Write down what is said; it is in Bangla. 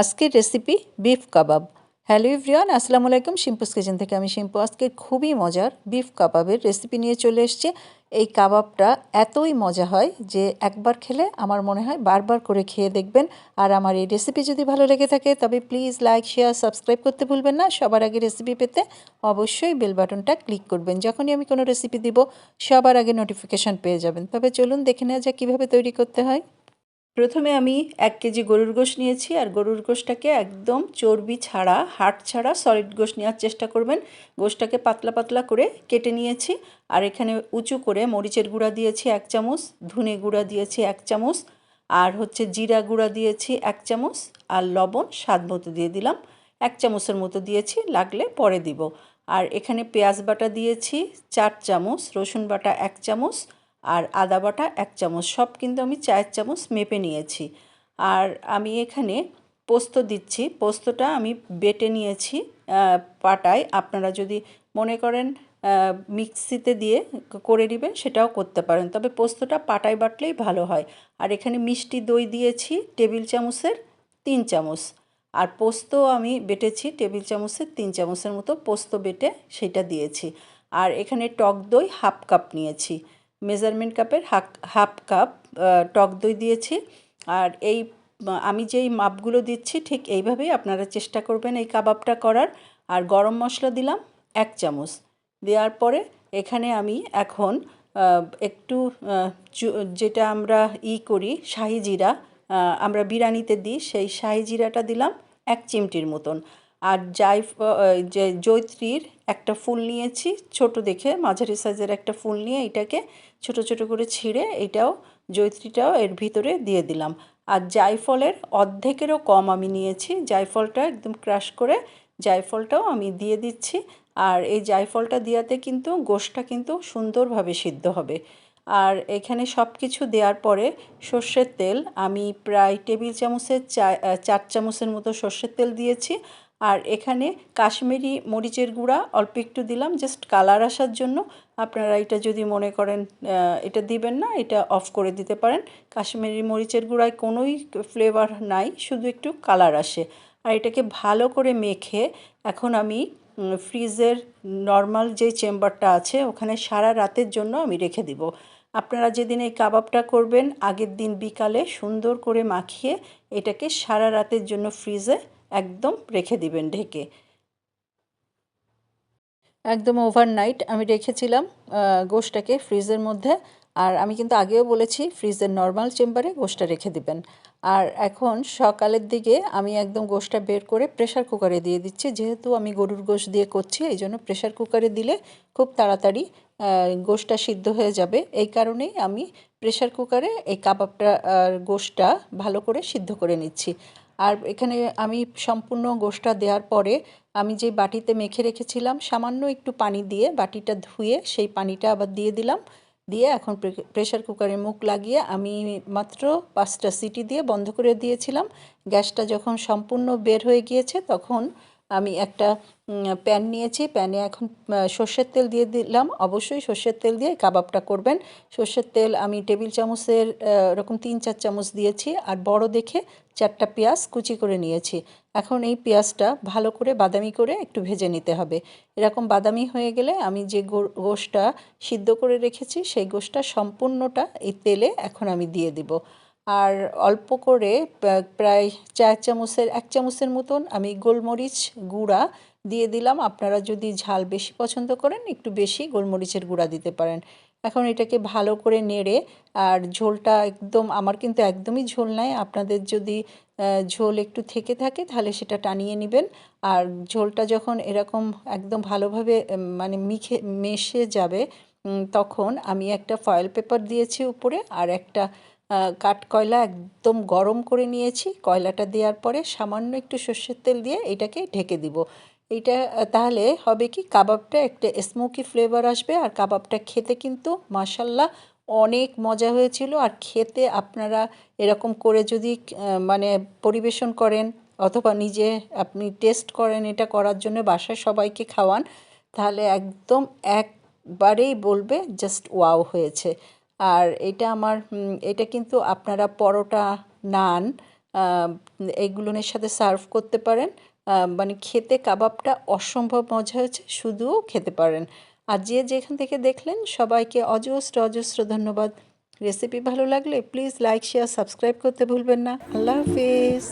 আজকের recipe beef kebab hello everyone আসসালামু আলাইকুম। শিম্পুস কিচেন থেকে আমি শিম্পু। আজকে খুবই মজার বিফ কাবাবের রেসিপি নিয়ে চলে এসেছি। এই কাবাবটা এতই মজা হয় যে একবার খেলে আমার মনে হয় বারবার করে খেয়ে দেখবেন। আর আমার এই রেসিপি যদি ভালো লেগে থাকে, তবে প্লিজ লাইক শেয়ার সাবস্ক্রাইব করতে ভুলবেন না। সবার আগে রেসিপি পেতে অবশ্যই বেল বাটনটা ক্লিক করবেন। যখনই আমি কোনো রেসিপি দিব, সবার আগে নোটিফিকেশান পেয়ে যাবেন। তবে চলুন দেখে নেওয়া যাক কীভাবে তৈরি করতে হয়। প্রথমে আমি এক কেজি গরুর গোশ নিয়েছি, আর গরুর গোশটাকে একদম চর্বি ছাড়া হাট ছাড়া সলিড গোশ নেওয়ার চেষ্টা করবেন। গোশটাকে পাতলা পাতলা করে কেটে নিয়েছি, আর এখানে উঁচু করে মরিচের গুঁড়া দিয়েছি এক চামচ, ধনে গুঁড়া দিয়েছি এক চামচ, আর হচ্ছে জিরা গুঁড়া দিয়েছি এক চামচ, আর লবণ স্বাদ মতো দিয়ে দিলাম। এক চামচের মতো দিয়েছি, লাগলে পরে দিব। আর এখানে পেঁয়াজ বাটা দিয়েছি চার চামচ, রসুন বাটা এক চামচ আর আদা বাটা এক চামচ। সব কিন্তু আমি চায়ের চামচ মেপে নিয়েছি। আর আমি এখানে পোস্ত দিচ্ছি। পোস্তটা আমি বেটে নিয়েছি পাটায়। আপনারা যদি মনে করেন মিক্সিতে দিয়ে করে নেবেন, সেটাও করতে পারেন। তবে পোস্তটা পাটায় বাটলেই ভালো হয়। আর এখানে মিষ্টি দই দিয়েছি টেবিল চামচের তিন চামচ। আর পোস্ত আমি বেটেছি টেবিল চামচের তিন চামচের মতো পোস্ত বেটে সেটা দিয়েছি। আর এখানে টক দই হাফ কাপ নিয়েছি। মেজারমেন্ট কাপের হাফ কাপ টক দই দিয়েছি। আর এই, আমি যেই মাপগুলো দিচ্ছি, ঠিক এইভাবেই আপনারা চেষ্টা করবেন এই কাবাবটা করার। আর গরম মশলা দিলাম এক চামচ। দেওয়ার পরে এখানে আমি এখন একটু যেটা আমরা ই করি, শাহি জিরা আমরা বিরিয়ানিতে দিই, সেই শাহি জিরাটা দিলাম এক চিমটির মতন। আর জাই যে জৈত্রীর একটা ফুল নিয়েছি, ছোট দেখে, মাঝারি সাইজের একটা ফুল নিয়ে এটাকে ছোট ছোট করে ছিঁড়ে এটাও জৈত্রীটাও এর ভিতরে দিয়ে দিলাম। আর জায়ফলের অর্ধেকেরও কম আমি নিয়েছি, জায়ফলটা একদম ক্রাশ করে জায়ফলটাও আমি দিয়ে দিচ্ছি। আর এই জায়ফলটা দেওয়াতে কিন্তু গোশটা কিন্তু সুন্দরভাবে সিদ্ধ হবে। আর এখানে সব কিছু দেওয়ার পরে সর্ষের তেল, আমি প্রায় টেবিল চামচের চা চার চামচের মতো সর্ষের তেল দিয়েছি। আর এখানে কাশ্মীরি মরিচের গুঁড়া, অল্প একটু দিলাম জাস্ট কালার আসার জন্য। আপনারা এটা যদি মনে করেন এটা দিবেন না, এটা অফ করে দিতে পারেন। কাশ্মীরি মরিচের গুঁড়ায় কোনোই ফ্লেভার নাই, শুধু একটু কালার আসে। আর এটাকে ভালো করে মেখে এখন আমি ফ্রিজের নর্মাল যে চেম্বারটা আছে, ওখানে সারা রাতের জন্য আমি রেখে দিব। আপনারা যেদিন এই কাবাবটা করবেন, আগের দিন বিকালে সুন্দর করে মাখিয়ে এটাকে সারা রাতের জন্য ফ্রিজে একদম রেখে দিবেন ঢেকে। একদম ওভারনাইট আমি রেখেছিলাম গোশটাকে ফ্রিজের মধ্যে। আর আমি কিন্তু আগেও বলেছি ফ্রিজের নর্মাল চেম্বারে গোশটা রেখে দিবেন। আর এখন সকালের দিকে আমি একদম গোশটা বের করে প্রেশার কুকারে দিয়ে দিচ্ছি। যেহেতু আমি গরুর গোশ দিয়ে করছি, এই জন্য প্রেশার কুকারে দিলে খুব তাড়াতাড়ি গোশটা সিদ্ধ হয়ে যাবে। এই কারণেই আমি প্রেশার কুকারে এই কাবাবটা গোশটা ভালো করে সিদ্ধ করে নিচ্ছি। আর এখানে আমি সম্পূর্ণ গোষ্ঠা দেওয়ার পরে আমি যে বাটিতে মেখে রেখেছিলাম, সামান্য একটু পানি দিয়ে বাটিটা ধুয়ে সেই পানিটা আবার দিয়ে দিলাম। দিয়ে এখন প্রেশার কুকারে মুখ লাগিয়ে আমি মাত্র পাঁচটা সিটি দিয়ে বন্ধ করে দিয়েছিলাম। গ্যাসটা যখন সম্পূর্ণ বের হয়ে গিয়েছে, তখন আমি একটা প্যান নিয়েছি। প্যানে এখন সর্ষের তেল দিয়ে দিলাম। অবশ্যই সর্ষের তেল দিয়ে কাবাবটা করবেন। সর্ষের তেল আমি টেবিল চামচের এরকম তিন চার চামচ দিয়েছি। আর বড় দেখে চারটা পেঁয়াজ কুচি করে নিয়েছি। এখন এই পেঁয়াজটা ভালো করে বাদামি করে একটু ভেজে নিতে হবে। এরকম বাদামি হয়ে গেলে আমি যে গোশটা সিদ্ধ করে রেখেছি, সেই গোশটা সম্পূর্ণটা এই তেলে এখন আমি দিয়ে দিব। আর অল্প করে প্রায় চার চামচের, এক চামচের মতন আমি গোলমরিচ গুঁড়া দিয়ে দিলাম। আপনারা যদি ঝাল বেশি পছন্দ করেন, একটু বেশি গোলমরিচের গুঁড়া দিতে পারেন। এখন এটাকে ভালো করে নেড়ে, আর ঝোলটা একদম, আমার কিন্তু একদমই ঝোল নাই। আপনাদের যদি ঝোল একটু থেকে থাকে, তাহলে সেটা টানিয়ে নেবেন। আর ঝোলটা যখন এরকম একদম ভালোভাবে মানে মিখে, মেশে যাবে তখন আমি একটা ফয়েল পেপার দিয়েছি উপরে, আর একটা কাঠ কয়লা একদম গরম করে নিয়েছি। কয়লাটা দেওয়ার পরে সামান্য একটু সর্ষের তেল দিয়ে এটাকে ঢেকে দিব। এইটা তাহলে হবে কি, কাবাবটা একটা স্মোকি ফ্লেভার আসবে আর কাবাবটা খেতে কিন্তু মাসাল্লাহ অনেক মজা হয়েছিল। আর খেতে আপনারা এরকম করে যদি মানে পরিবেশন করেন অথবা নিজে আপনি টেস্ট করেন এটা করার জন্য বাসায় সবাইকে খাওয়ান, তাহলে একদম একবারেই বলবে জাস্ট ওয়াও হয়েছে। আর এটা আমার এটা কিন্তু আপনারা পরোটা নান আহ, এইগুলোনের সাথে সার্ভ করতে পারেন। মানে খেতে কাবাবটা অসম্ভব মজা হয়েছে শুধুও খেতে পারেন। আর যে যেখান থেকে দেখলেন সবাইকে অজস্র অজস্র ধন্যবাদ। রেসিপি ভালো লাগলে প্লিজ লাইক শেয়ার সাবস্ক্রাইব করতে ভুলবেন না। আল্লাহ হাফিজ।